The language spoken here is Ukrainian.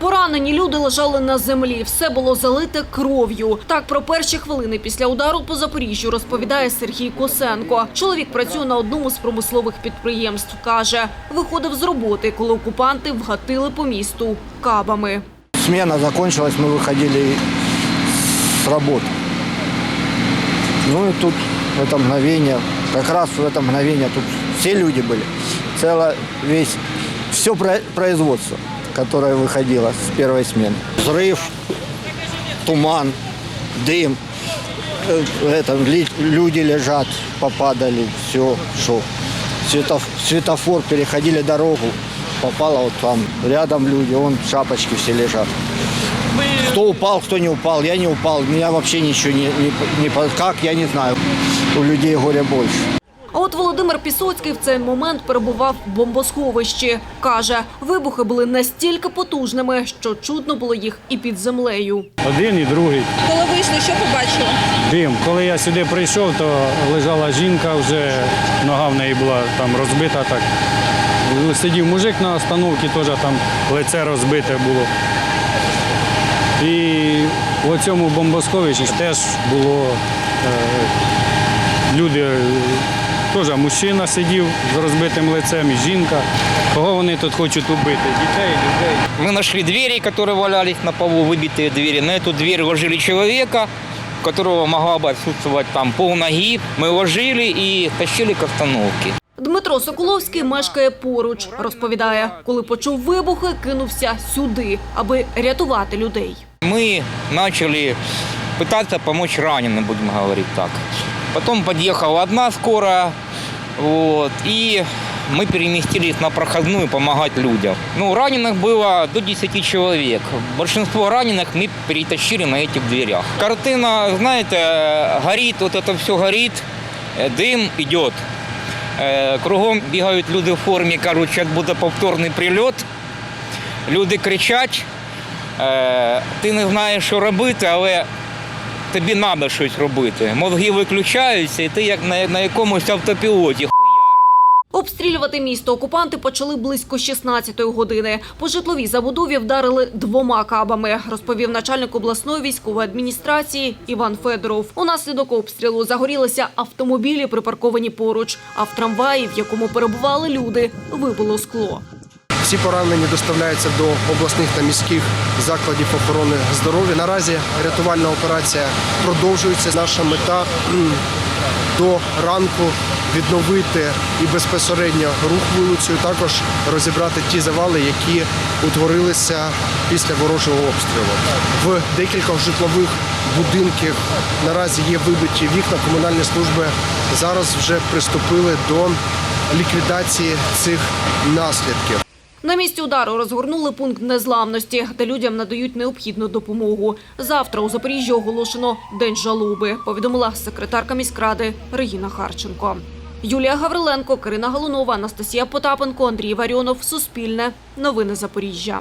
Поранені люди лежали на землі. Все було залите кров'ю. Так про перші хвилини після удару по Запоріжжю розповідає Сергій Косенко. Чоловік працює на одному з промислових підприємств. каже, виходив з роботи, коли окупанти вгатили по місту кабами. Смена закончилась, мы выходили с работы. Ну и тут в это мгновение, как раз в это мгновение тут все люди были. Цело весь, все производство, Которое выходило с первой смены. Взрыв, туман, дым. Э, Это, люди лежат, попадали, все, что. светофор, переходили дорогу, попало вот там, рядом люди, вон шапочки все лежат. Кто упал, кто не упал, я не упал, меня вообще ничего не, не, не как, я не знаю. У людей горя больше. А от Володимир Пісоцький в цей момент перебував в бомбосховищі. Каже, вибухи були настільки потужними, що чутно було їх і під землею. Один і другий. Коли вийшли, що побачили? Дим. Коли я сюди прийшов, то лежала жінка, вже нога в неї була там розбита. Так. Сидів мужик на остановці, теж там лице розбите було. І в цьому бомбосховищі теж було е, люди, теж мужчина сидів з розбитим лицем і жінка. Кого вони тут хочуть убити? Дітей, людей. Мы нашли двери, которые валялись на полу, выбитые двери. На эту дверь ложили человека, у которого могла бы отсутствовать там полноги. Мы ложили и тащили к остановке. Дмитро Соколовський мешкає поруч. Розповідає, коли почув вибухи, кинувся сюди, аби рятувати людей. Мы начали пытаться помочь раненым, будем говорить так. Потом подъехала одна скорая, вот, и мы переместились на проходную помогать людям. Ну, раненых было до 10 человек. Большинство раненых мы перетащили на этих дверях. Картина, знаете, э, горит, вот это все горит, э, дым идет. Е, Кругом бігають люди в формі, кажуть, що буде повторний прильот. Люди кричать, е, ти не знаєш, що робити, але тобі треба щось робити. Мозги виключаються, і ти як на, на якомусь автопілоті. Обстрілювати місто окупанти почали близько 16-ї години. По житловій забудові вдарили двома кабами, розповів начальник обласної військової адміністрації Іван Федоров. Унаслідок обстрілу загорілися автомобілі, припарковані поруч, а в трамваї, в якому перебували люди, вибило скло. Всі поранені доставляються до обласних та міських закладів охорони здоров'я. Наразі рятувальна операція продовжується. Наша мета до ранку відновити і безпосередньо рух вулицею, також розібрати ті завали, які утворилися після ворожого обстрілу. В декількох житлових будинках наразі є вибиті вікна. Комунальні служби зараз вже приступили до ліквідації цих наслідків. На місці удару розгорнули пункт незламності, де людям надають необхідну допомогу. Завтра у Запоріжжі оголошено День жалоби, повідомила секретарка міськради Регіна Харченко. Юлія Гавриленко, Кирина Галунова, Анастасія Потапенко, Андрій Варіонов. Суспільне. Новини Запоріжжя.